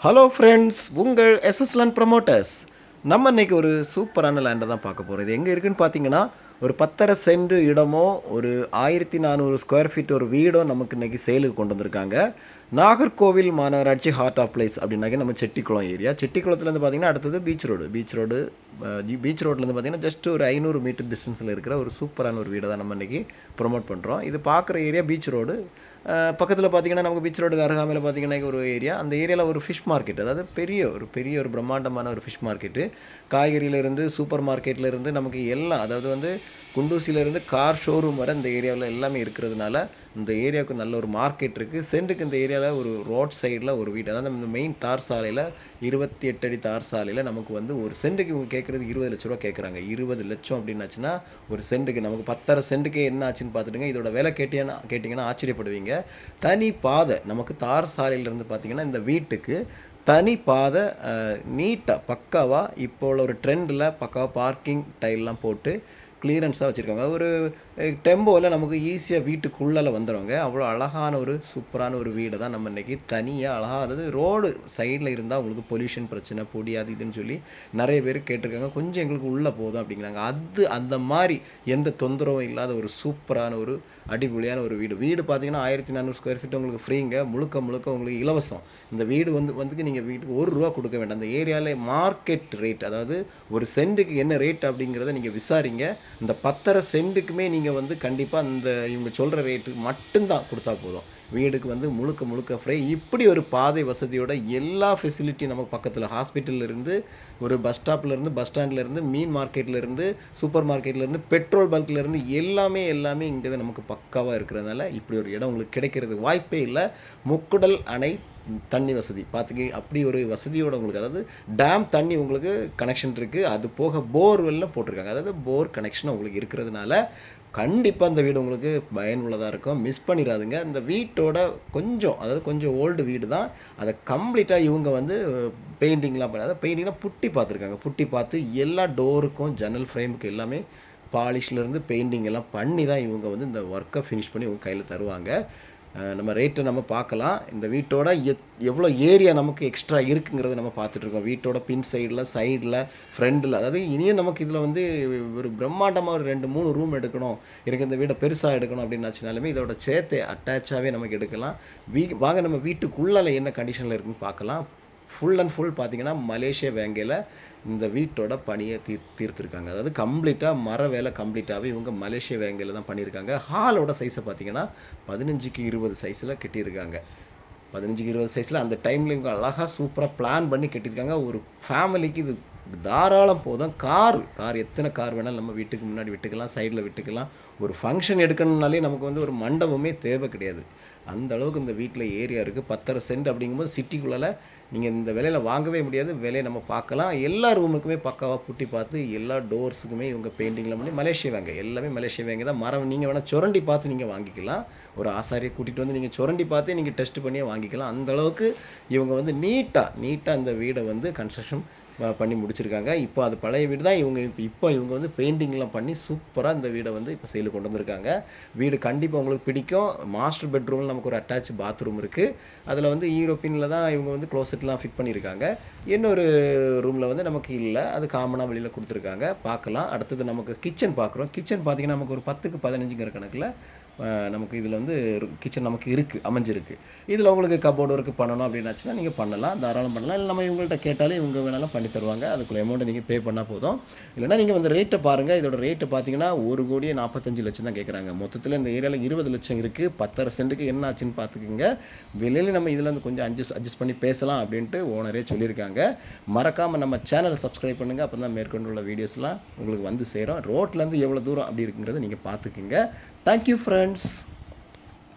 Hello friends உங்கள் எஸ்எஸ்லான் promoters நம்ம இன்னைக்கு ஒரு சூப்பரான லேண்டை தான் பார்க்க போகிறோம் இது எங்கே இருக்குன்னு பார்த்தீங்கன்னா ஒரு பத்தரை சென்ட் இடமோ ஒரு ஆயிரத்தி நானூறு ஸ்கொயர் ஃபீட் ஒரு வீடோ நமக்கு இன்னைக்கு சேலுக்கு கொண்டு வந்திருக்காங்க. நாகர்கோவில் மாநகராட்சி ஹார்ட் ஆஃப் பிளேஸ் அப்படின்னாக்க நம்ம செட்டிக்குளம் ஏரியா செட்டிக்குளத்துலேருந்து பார்த்தீங்கன்னா அடுத்தது beach road beach road beach ரோட்லேருந்து பார்த்தீங்கன்னா ஜஸ்ட் ஒரு ஐநூறு மீட்டர் டிஸ்டன்ஸில் இருக்கிற ஒரு சூப்பரான ஒரு வீடை தான் நம்ம இன்றைக்கி ப்ரொமோட் பண்ணுறோம் இது பார்க்குற ஏரியா பீச் ரோடு பக்கத்தில் பார்த்தீங்கன்னா நமக்கு பீச் ரோடுக்கு அருகாமையில் பார்த்தீங்கன்னா ஒரு ஏரியா அந்த ஏரியாவில் ஒரு ஃபிஷ் மார்க்கெட் அதாவது பெரிய ஒரு பெரிய ஒரு பிரம்மாண்டமான ஒரு ஃபிஷ் மார்க்கெட்டு காய்கறியிலேருந்து சூப்பர் மார்க்கெட்லேருந்து நமக்கு எல்லாம் அதாவது வந்து குண்டூசியிலேருந்து கார் ஷோரூம் வரை இந்த ஏரியாவில் எல்லாமே இருக்கிறதுனால இந்த ஏரியாவுக்கு நல்ல ஒரு மார்க்கெட் இருக்குது சென்ட்டுக்கு இந்த ஏரியாவில் ஒரு ரோட் சைடில் ஒரு வீடு. அதாவது இந்த மெயின் தார் சாலையில் இருபத்தி எட்டு அடி தார் சாலையில் நமக்கு வந்து ஒரு சென்ட்டுக்கு இவங்க கேட்குறது இருபது லட்ச ரூபா கேட்குறாங்க இருபது லட்சம் அப்படின்னாச்சுன்னா ஒரு சென்ட்டுக்கு நமக்கு பத்தரை சென்ட்டுக்கே என்ன ஆச்சுன்னு பார்த்துட்டுங்க. இதோட விலை கேட்டீங்கன்னா கேட்டிங்கன்னா ஆச்சரியப்படுவீங்க. தனி பாதை நமக்கு தார் சாலையிலேருந்து பார்த்தீங்கன்னா இந்த வீட்டுக்கு தனி பாதை நீட்டாக பக்காவாக இப்போ உள்ள ஒரு ட்ரெண்டில் பக்காவாக பார்க்கிங் டைல்லாம் போட்டு கிளியரன்ஸாக வச்சுருக்காங்க. ஒரு டெம்போவில் நமக்கு ஈஸியாக வீட்டுக்குள்ளே வந்துடுவாங்க அவ்வளோ அழகான ஒரு சூப்பரான ஒரு வீடை தான் நம்ம இன்றைக்கி தனியாக அழகாக அதாவது ரோடு சைடில் இருந்தால் உங்களுக்கு பொல்யூஷன் பிரச்சனை பொடி அது இதுன்னு சொல்லி நிறைய பேர் கேட்டிருக்காங்க. கொஞ்சம் எங்களுக்கு உள்ளே போதும் அப்படிங்கிறாங்க. அது அந்த மாதிரி எந்த தொந்தரவும் இல்லாத ஒரு சூப்பரான ஒரு அடிப்பொலியான ஒரு வீடு. வீடு பார்த்தீங்கன்னா ஆயிரத்தி நானூறு ஸ்கொயர் ஃபீட் உங்களுக்கு ஃப்ரீங்க முழுக்க முழுக்க உங்களுக்கு இலவசம். இந்த வீடு வந்து வந்துக்கு நீங்கள் வீட்டுக்கு ஒரு ரூபா கொடுக்க வேண்டாம். அந்த ஏரியாவில் மார்க்கெட் ரேட் அதாவது ஒரு சென்ட்டுக்கு என்ன ரேட் அப்படிங்கிறத நீங்கள் விசாரிங்க. இந்த பத்தரை சென்ட்டுக்குமே நீங்கள் வந்து கண்டிப்பாக இந்த இவங்க சொல்கிற ரேட்டு மட்டும்தான் கொடுத்தா போதும். வீடுக்கு வந்து முழுக்க முழுக்க ஃப்ரீ இப்படி ஒரு பாதை வசதியோட எல்லா ஃபெசிலிட்டியும் நமக்கு பக்கத்தில் ஹாஸ்பிட்டல்லேருந்து ஒரு பஸ் ஸ்டாப்லேருந்து பஸ் ஸ்டாண்ட்லேருந்து மீன் மார்க்கெட்லேருந்து சூப்பர் மார்க்கெட்லேருந்து பெட்ரோல் பங்க்லேருந்து எல்லாமே எல்லாமே இங்கே நமக்கு பக்காவாக இருக்கிறதுனால இப்படி ஒரு இடம் உங்களுக்கு கிடைக்கிறதுக்கு வாய்ப்பே இல்லை. முக்குடல் அணை தண்ணி வசதி. பார்த்துக்கி அப்படி ஒரு வசதியோட உங்களுக்கு அதாவது டேம் தண்ணி உங்களுக்கு கனெக்ஷன் இருக்குது அது போக போர்வெல்லாம் போட்டிருக்காங்க. அதாவது போர் கனெக்ஷன் உங்களுக்கு இருக்கிறதுனால கண்டிப்பாக அந்த வீடு உங்களுக்கு பயனுள்ளதாக இருக்கும். மிஸ் பண்ணிடாதுங்க இந்த வீட்டோட கொஞ்சம் அதாவது கொஞ்சம் ஓல்டு வீடு தான் அதை கம்ப்ளீட்டாக இவங்க வந்து பெயிண்டிங்லாம் பண்ண அதாவது பெயிண்டிங்லாம் புட்டி பார்த்துருக்காங்க. புட்டி பார்த்து எல்லா டோருக்கும் ஜன்னல் ஃப்ரேமுக்கு எல்லாமே பாலிஷ்லேருந்து பெயிண்டிங் எல்லாம் பண்ணி தான் இவங்க வந்து இந்த ஒர்க்கை ஃபினிஷ் பண்ணி இவங்க கையில் தருவாங்க. நம்ம ரேட்டை நம்ம பார்க்கலாம். இந்த வீட்டோட எத் எவ்வளோ ஏரியா நமக்கு எக்ஸ்ட்ரா இருக்குங்கிறத நம்ம பார்த்துட்ருக்கோம் வீட்டோட பின் சைடில் சைடில் ஃப்ரண்டில் அதாவது இனியும் நமக்கு இதில் வந்து ஒரு பிரம்மாண்டமாக ஒரு ரெண்டு மூணு ரூம் எடுக்கணும். எனக்கு இந்த வீடை பெருசாக எடுக்கணும் அப்படின்னாச்சுனாலுமே இதோட சேர்த்து அட்டாச்சாகவே நமக்கு எடுக்கலாம். வீ வாங்க நம்ம வீட்டுக்குள்ளே என்ன கண்டிஷனில் இருக்குன்னு பார்க்கலாம். ஃபுல் அண்ட் ஃபுல் பார்த்திங்கன்னா மலேசியா வேங்கையில் இந்த வீட்டோட பணியை தீர் தீர்த்திருக்காங்க. அதாவது கம்ப்ளீட்டாக மர வேலை கம்ப்ளீட்டாகவே இவங்க மலேசிய வேங்கையில் தான் பண்ணியிருக்காங்க. ஹாலோட சைஸை பார்த்தீங்கன்னா பதினஞ்சுக்கு இருபது சைஸில் கட்டியிருக்காங்க. பதினஞ்சுக்கு இருபது சைஸில் அந்த டைமில் இவங்க அழகாக சூப்பராக பிளான் பண்ணி கட்டியிருக்காங்க. ஒரு ஃபேமிலிக்கு இது தாராளம் போதும். கார் கார் எத்தனை கார் வேணாலும் நம்ம வீட்டுக்கு முன்னாடி விட்டுக்கலாம் சைடில் விட்டுக்கலாம். ஒரு ஃபங்க்ஷன் எடுக்கணும்னாலே நமக்கு வந்து ஒரு மண்டபமே தேவை கிடையாது. அந்த அளவுக்கு இந்த வீட்டில் ஏரியா இருக்குது பத்தரை சென்ட் அப்படிங்கும்போது சிட்டிக்குள்ளே நீங்கள் இந்த விலையில் வாங்கவே முடியாது. விலையை நம்ம பார்க்கலாம். எல்லா ரூமுக்குமே பக்காவாக புட்டி பார்த்து எல்லா டோர்ஸுக்குமே இவங்க பெயிண்டிங்லாம் பண்ணி மலேசியா வாங்க. எல்லாமே மலேசியா வாங்க தான் மரம் நீங்கள் வேணால் சுரண்டி பார்த்து நீங்கள் வாங்கிக்கலாம். ஒரு ஆசாரியை கூட்டிகிட்டு வந்து நீங்கள் சுரண்டி பார்த்து நீங்கள் டெஸ்ட் பண்ணியே வாங்கிக்கலாம். அந்த அளவுக்கு இவங்க வந்து நீட்டாக நீட்டாக இந்த வீடை வந்து கன்ஸ்ட்ரக்ஷன் பண்ணி முடிச்சிருக்காங்க. இப்போ அது பழைய வீடு தான். இவங்க இப்போ இப்போ இவங்க வந்து பெயிண்டிங்லாம் பண்ணி சூப்பராக இந்த வீடை வந்து இப்போ சேல் கொண்டு வந்திருக்காங்க. வீடு கண்டிப்பாக உங்களுக்கு பிடிக்கும். மாஸ்டர் பெட்ரூமில் நமக்கு ஒரு அட்டாச் பாத்ரூம் இருக்குது அதில் வந்து யூரோப்பியனில் தான் இவங்க வந்து க்ளோசெட்லாம் ஃபிட் பண்ணியிருக்காங்க இன்னொரு ரூமில் வந்து நமக்கு இல்லை. அது காமனாக வெளியில் கொடுத்துருக்காங்க. பார்க்கலாம். அடுத்தது நமக்கு கிச்சன் பார்க்குறோம். கிச்சன் பார்த்தீங்கன்னா நமக்கு ஒரு பத்துக்கு பதினஞ்சுங்கிற கணக்கில் நமக்கு இதில் வந்து கிச்சன் நமக்கு இருக்குது அமைஞ்சிருக்கு. இதில் உங்களுக்கு கபோர்டு ஒர்க்கு பண்ணணும் அப்படின்னாச்சுன்னா நீங்கள் பண்ணலாம் தாராளம் பண்ணலாம். இல்லை நம்ம இவங்கள்ட்ட கேட்டாலே இவங்க வேணாலும் பண்ணி தருவாங்க. அதுக்குள்ள அமௌண்ட்டை நீங்கள் பே பண்ணால் போதும். இல்லைன்னா நீங்கள் வந்து ரேட்டை பாருங்கள் இதோட ரேட்டு பார்த்தீங்கன்னா ஒரு கோடியே நாற்பத்தஞ்சு லட்சம் தான் கேட்குறாங்க மொத்தத்தில் இந்த ஏரியாவில் இருபது லட்சம் இருக்குது பத்தரை சென்ட்டுக்கு என்ன ஆச்சுன்னு பார்த்துக்குங்க வெளியில நம்ம இதில் வந்து கொஞ்சம் அட்ஜஸ்ட் அட்ஜஸ்ட் பண்ணி பேசலாம் அப்படின்ட்டு ஓனரே சொல்லியிருக்காங்க. மறக்காமல் நம்ம சேனலை சப்ஸ்கிரைப் பண்ணுங்கள் அப்போ தான் மேற்கொண்டு உள்ள வீடியோஸ்லாம் உங்களுக்கு வந்து சேரும். ரோட்லேருந்து எவ்வளோ தூரம் அப்படி இருக்குங்கிறத நீங்கள் பார்த்துக்குங்க தேங்க்யூ ஃப்ரெண்ட்ஸ்